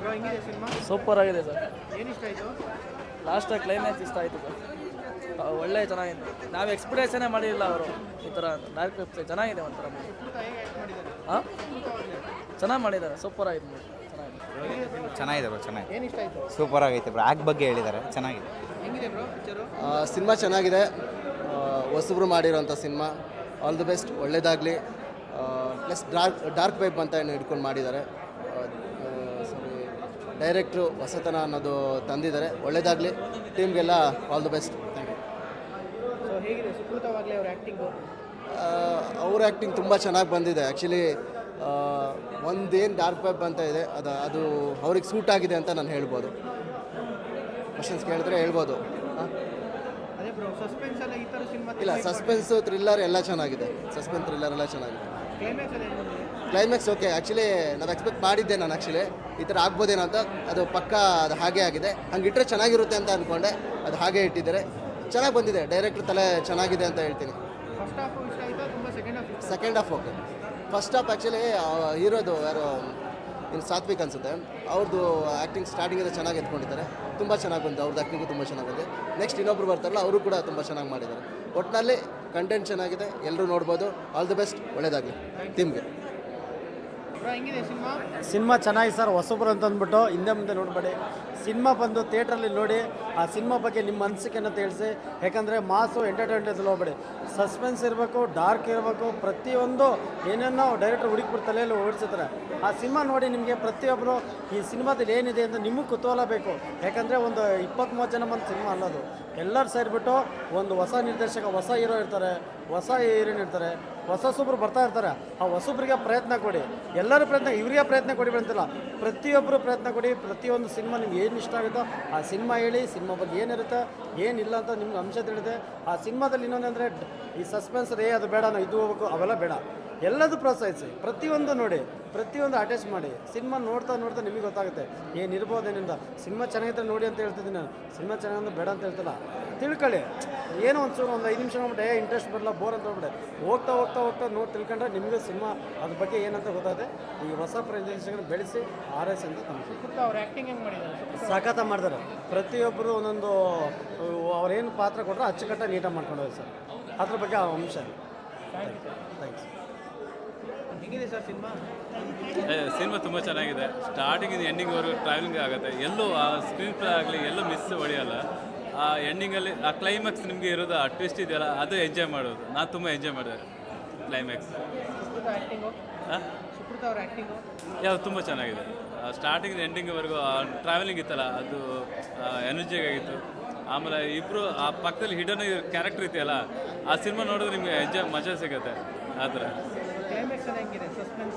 Bro ಹೆಂಗಿದೆ cinema? Super ಆಗಿದೆ sir. ಏನು ಇಷ್ಟ ಆಯಿತು ಲಾಸ್ಟ್ ಕ್ಲೈಮ್ಯಾಕ್ಸ್ ಇಷ್ಟ ಆಯಿತು ಸರ್. ಒಳ್ಳೆ ಚೆನ್ನಾಗಿದೆ. ನಾವು ಎಕ್ಸ್ಪೆಕ್ಟೇಷನೇ ಮಾಡಿರಲಿಲ್ಲ ಅವರು ಈ ಥರ ಡಾರ್ಕ್ ವೆಬ್ಸೈಟ್ ಚೆನ್ನಾಗಿದೆ ಒಂಥರ. ಹಾಂ ಚೆನ್ನಾಗಿ ಮಾಡಿದ್ದಾರೆ. ಸೂಪರ್ ಆಗಿದೆ. ಚೆನ್ನಾಗಿದೆ. ಚೆನ್ನಾಗಿದೆ ಬ್ರೋ ಚೆನ್ನಾಗಿದೆ. ಏನು ಇಷ್ಟ ಆಯಿತು? ಸೂಪರ್ ಆಗೈತೆ ಬ್ರೋ ಆ್ಯಕ್ ಬಗ್ಗೆ ಹೇಳಿದ್ದಾರೆ. ಚೆನ್ನಾಗಿದೆ. ಹೆಂಗಿದೆ ಬ್ರೋ ಪಿಕ್ಚರು ಸಿನಿಮಾ ಚೆನ್ನಾಗಿದೆ. ಹೊಸಬ್ರು ಮಾಡಿರೋಂಥ ಸಿನಿಮಾ. ಆಲ್ ದಿ ಬೆಸ್ಟ್ ಒಳ್ಳೇದಾಗಲಿ. ಪ್ಲಸ್ ಡಾರ್ಕ್ ಡಾರ್ಕ್ ವೈಬ್ ಅಂತ ಏನು ಹಿಡ್ಕೊಂಡು ಮಾಡಿದ್ದಾರೆ. ಸಾರಿ ಡೈರೆಕ್ಟ್ರು ಹೊಸತನ ಅನ್ನೋದು ತಂದಿದ್ದಾರೆ. ಒಳ್ಳೇದಾಗಲಿ. ಟೀಮ್ಗೆಲ್ಲ all the best. Thank you so ಹೇಗಿದೆ? ಸುಕೃತವಾಗಲಿ ಅವ್ರ ಆ್ಯಕ್ಟಿಂಗು ಅವ್ರ ಆ್ಯಕ್ಟಿಂಗ್ ತುಂಬ ಚೆನ್ನಾಗಿ ಬಂದಿದೆ. ಆ್ಯಕ್ಚುಲಿ ಒಂದೇನು ಡಾರ್ಕ್ ವೆಬ್ ಅಂತ ಇದೆ ಅದು ಅದು ಅವ್ರಿಗೆ ಸೂಟ್ ಆಗಿದೆ ಅಂತ ನಾನು ಹೇಳ್ಬೋದು. ಕ್ವಶನ್ಸ್ ಕೇಳಿದ್ರೆ ಹೇಳ್ಬೋದು. ಇಲ್ಲ ಸಸ್ಪೆನ್ಸು ಥ್ರಿಲ್ಲರ್ ಎಲ್ಲ ಚೆನ್ನಾಗಿದೆ. ಸಸ್ಪೆನ್ಸ್ ಥ್ರಿಲ್ಲರ್ ಎಲ್ಲ ಚೆನ್ನಾಗಿದೆ. ಕ್ಲೈಮ್ಯಾಕ್ಸ್ ಓಕೆ ಆ್ಯಕ್ಚುಲಿ ನಾವು ಎಕ್ಸ್ಪೆಕ್ಟ್ ಮಾಡಿದ್ದೆ ನಾನು ಆ್ಯಕ್ಚುಲಿ ಈ ಥರ ಆಗ್ಬೋದೇನೋ ಅಂತ. ಅದು ಪಕ್ಕ ಅದು ಹಾಗೆ ಆಗಿದೆ. ಹಂಗೆ ಇಟ್ಟರೆ ಚೆನ್ನಾಗಿರುತ್ತೆ ಅಂತ ಅಂದ್ಕೊಂಡೆ ಅದು ಹಾಗೆ ಇಟ್ಟಿದ್ದಾರೆ. ಚೆನ್ನಾಗಿ ಬಂದಿದೆ. ಡೈರೆಕ್ಟ್ರ್ ತಲೆ ಚೆನ್ನಾಗಿದೆ ಅಂತ ಹೇಳ್ತೀನಿ. Second half okay first half actually ಹೀರೋದು ಯಾರು ಇನ್ನು ಸಾತ್ವಿಕ್ ಅನಿಸುತ್ತೆ. ಅವ್ರದ್ದು ಆ್ಯಕ್ಟಿಂಗ್ ಸ್ಟಾರ್ಟಿಂಗಿಂದ ಚೆನ್ನಾಗಿ ಎತ್ಕೊಂಡಿದ್ದಾರೆ. ತುಂಬ ಚೆನ್ನಾಗಿ ಬಂದಿದೆ. ಅವ್ರದ್ದು ಆ್ಯಕ್ಟಿಂಗು ತುಂಬ ಚೆನ್ನಾಗಿ ಬಂದಿದೆ. ನೆಕ್ಸ್ಟ್ ಇನ್ನೊಬ್ರು ಬರ್ತಾರಲ್ಲ ಅವರು ಕೂಡ ತುಂಬ ಚೆನ್ನಾಗಿ ಮಾಡಿದ್ದಾರೆ. ಒಟ್ಟಿನಲ್ಲಿ ಕಂಟೆಂಟ್ ಚೆನ್ನಾಗಿದೆ ಎಲ್ಲರೂ ನೋಡ್ಬೋದು. ಆಲ್ ದಿ ಬೆಸ್ಟ್ ಒಳ್ಳೆಯದಾಗಲಿ ಟೀಮ್ಗೆ ಸಿನಿಮಾ? ಚೆನ್ನಾಗಿ ಸರ್, ಹೊಸಬ್ರು ಅಂತ ಅಂದ್ಬಿಟ್ಟು ಹಿಂದೆ ಮುಂದೆ ನೋಡಬೇಡಿ. ಸಿನಿಮಾ ಬಂದು ಥಿಯೇಟ್ರಲ್ಲಿ ನೋಡಿ, ಆ ಸಿನಿಮಾ ಬಗ್ಗೆ ನಿಮ್ಮ ಅನಿಸಿಕೆಯನ್ನು ತಿಳಿಸಿ. ಯಾಕಂದರೆ ಮಾಸು ಎಂಟರ್ಟೈನ್ಮೆಂಟ್ ಹೋಗ್ಬೇಡಿ. ಸಸ್ಪೆನ್ಸ್ ಇರಬೇಕು, ಡಾರ್ಕ್ ಇರಬೇಕು, ಪ್ರತಿಯೊಂದು ಏನೇನೋ ಡೈರೆಕ್ಟರ್ ಹುಡುಕ್ಬಿಟ್ಟು ತಲೆಯಲ್ಲಿ ಓಡಿಸ್ತಾರೆ ಆ ಸಿನಿಮಾ ನೋಡಿ ನಿಮಗೆ ಪ್ರತಿಯೊಬ್ಬರು ಈ ಸಿನಿಮಾದಲ್ಲಿ ಏನಿದೆ ಅಂತ ನಿಮಗೆ ಕುತೂಹಲ ಬೇಕು. ಯಾಕಂದರೆ ಒಂದು ಇಪ್ಪತ್ತ್ಮೂವತ್ತು ಜನ ಬಂದು ಸಿನಿಮಾ ಅನ್ನೋದು ಎಲ್ಲರೂ ಸೇರಿಬಿಟ್ಟು ಒಂದು ಹೊಸ ನಿರ್ದೇಶಕ, ಹೊಸ ಹೀರೋ ಇರ್ತಾರೆ, ಹೊಸ ಹೀರೋಯಿನ್ ಇರ್ತಾರೆ. ಹೊಸ ಸೂಪರ್ ಬರ್ತಾ ಇರ್ತಾರೆ. ಆ ಹೊಸಬ್ರಿಗೆ ಪ್ರಯತ್ನ ಕೊಡಿ. ಎಲ್ಲರೂ ಪ್ರಯತ್ನ, ಇವರಿಗೆ ಪ್ರಯತ್ನ ಕೊಡಿ ಅಂತಿಲ್ಲ ಪ್ರತಿಯೊಬ್ಬರು ಪ್ರಯತ್ನ ಕೊಡಿ. ಪ್ರತಿಯೊಂದು ಸಿನಿಮಾ ನಿಮ್ಗೆ ಏನು ಇಷ್ಟ ಆಗುತ್ತೋ ಆ ಸಿನಿಮಾ ಹೇಳಿ, ಸಿನಿಮಾ ಬಗ್ಗೆ ಏನಿರುತ್ತೆ, ಏನಿಲ್ಲ ಅಂತ ನಿಮ್ಗೆ ಅಂಶ ತಿಳಿದೆ. ಆ ಸಿನಿಮಾದಲ್ಲಿ ಇನ್ನೊಂದಂದರೆ ಈ ಸಸ್ಪೆನ್ಸ್ ರೇ ಅದು ಬೇಡ, ನಾವು ಇದು ಹೋಗ್ಬೇಕು, ಅವೆಲ್ಲ ಬೇಡ. ಎಲ್ಲದೂ ಪ್ರೋತ್ಸಾಹಿಸಿ. ಪ್ರತಿಯೊಂದು ನೋಡಿ ಪ್ರತಿಯೊಂದು ಅಟ್ಯಾಚ್ ಮಾಡಿ. ಸಿನಿಮಾ ನೋಡ್ತಾ ನೋಡ್ತಾ ನಿಮಗೆ ಗೊತ್ತಾಗುತ್ತೆ. ಏನಿರ್ಬೋದು ಏನಿಂದ ಸಿನಿಮಾ ಚೆನ್ನಾಗಿದ್ರೆ ನೋಡಿ ಅಂತ ಹೇಳ್ತಿದ್ದೀನಿ ನಾನು. ಸಿನಿಮಾ ಚೆನ್ನಾಗಿ ಬೇಡ ಅಂತ ಹೇಳ್ತಲ್ಲ. ತಿಳ್ಕೊಳ್ಳಿ. ಏನೋ ಒಂಚೂರು ಒಂದು ಐದು ನಿಮಿಷ ನೋಡ್ಬಿಟ್ಟು ಏ ಇಂಟ್ರೆಸ್ಟ್ ಬರಲ್ಲ ಬೋರ್ ಅಂತ ನೋಡ್ಬಿಟ್ಟೆ ಹೋಗ್ತಾ ಹೋಗ್ತಾ ಹೋಗ್ತಾ ನೋಡಿ ತಿಳ್ಕೊಂಡ್ರೆ ನಿಮಗೆ ಸಿನಿಮಾ ಅದ್ರ ಬಗ್ಗೆ ಏನಂತ ಗೊತ್ತಾಗುತ್ತೆ. ಈ ಹೊಸ ಪ್ರದೇಶಗಳನ್ನ ಬೆಳೆಸಿ ಆರ್ ಎಸ್ ಅಂತ ತಮ್ಮ ಸುಕೃತ ಮಾಡ್ತಾರೆ. ಪ್ರತಿಯೊಬ್ಬರು ಒಂದೊಂದು ಅವ್ರೇನು ಪಾತ್ರ ಕೊಟ್ಟರೆ ಅಚ್ಚುಕಟ್ಟಾಗಿ ನೀಟಾಗಿ ಮಾಡ್ಕೊಂಡು ಹೋಗಿ ಸರ್. ಅದ್ರ ಬಗ್ಗೆ ಆ ಅಂಶ. Thanks you sir cinema? Cinema ತುಂಬ ಚೆನ್ನಾಗಿದೆ. ಸ್ಟಾರ್ಟಿಂಗ್ ಎಂಡಿಂಗ್ವರೆಗೂ ಟ್ರಾವೆಲಿಂಗ್ ಆಗುತ್ತೆ. ಎಲ್ಲೂ ಆ ಸ್ಕ್ರೀನ್ ಪ್ಲೇ ಆಗಲಿ ಎಲ್ಲೂ ಮಿಸ್ ಹೊಡೆಯಲ್ಲ. ಆ ಎಂಡಿಂಗಲ್ಲಿ ಆ ಕ್ಲೈಮ್ಯಾಕ್ಸ್ ನಿಮಗೆ ಇರೋದು ಆ ಟ್ವಿಸ್ಟ್ ಇದೆಯಲ್ಲ ಅದು ಎಂಜಾಯ್ ಮಾಡೋದು. ನಾನು ತುಂಬ ಎಂಜಾಯ್ ಮಾಡಿದೆ ಕ್ಲೈಮ್ಯಾಕ್ಸ್ ಯಾವ ತುಂಬ ಚೆನ್ನಾಗಿದೆ. ಸ್ಟಾರ್ಟಿಂಗ್ ಎಂಡಿಂಗ್ವರೆಗೂ ಟ್ರಾವೆಲಿಂಗ್ ಇತ್ತಲ್ಲ ಅದು ಎನರ್ಜಿಯಾಗಿ ಆಗಿತ್ತು. ಆಮೇಲೆ ಇಬ್ಬರು ಆ ಪಕ್ಕದಲ್ಲಿ ಹಿಡನ್ ಕ್ಯಾರೆಕ್ಟರ್ ಇದೆಯಲ್ಲ ಆ ಸಿನಿಮಾ ನೋಡಿದ್ರೆ ನಿಮಗೆ ಎಂಜಾಯ್ ಮಜಾ ಸಿಗುತ್ತೆ. ಆ ಥರ. ಕ್ಲೈಮ್ಯಾಕ್ಸ್ ಎಲ್ಲ ಹೆಂಗಿದೆ? ಸಸ್ಪೆನ್ಸ್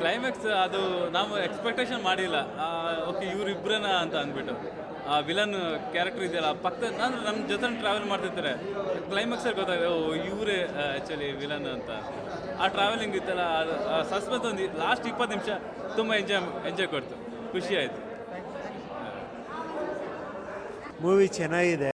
ಕ್ಲೈಮ್ಯಾಕ್ಸ್ ಅದು ನಾವು ಎಕ್ಸ್ಪೆಕ್ಟೇಷನ್ ಮಾಡಿಲ್ಲ. ಓಕೆ ಇವರಿಬ್ಬರೇನ ಅಂತ ಅಂದ್ಬಿಟ್ಟು. ಆ ವಿಲನ್ ಕ್ಯಾರೆಕ್ಟರ್ ಇದೆಯಲ್ಲ ಪಕ್ಕದ ನಾನು ನಮ್ಮ ಜೊತೆ ಟ್ರಾವೆಲ್ ಮಾಡ್ತಿರ್ತಾರೆ. ಕ್ಲೈಮ್ಯಾಕ್ಸಲ್ಲಿ ಗೊತ್ತಾಗಿದೆ ಓ ಇವರೇ ಆ್ಯಕ್ಚುಲಿ ವಿಲನ್ ಅಂತ. ಆ ಟ್ರಾವೆಲಿಂಗ್ ಇತ್ತಲ್ಲ ಸಸ್ಪೆನ್ಸ್ ಒಂದು ಲಾಸ್ಟ್ ಇಪ್ಪತ್ತು ನಿಮಿಷ ತುಂಬ ಎಂಜಾಯ್ ಎಂಜಾಯ್ ಕೊಡ್ತು. ಖುಷಿ ಆಯಿತು. ಮೂವಿ ಚೆನ್ನಾಗಿದೆ.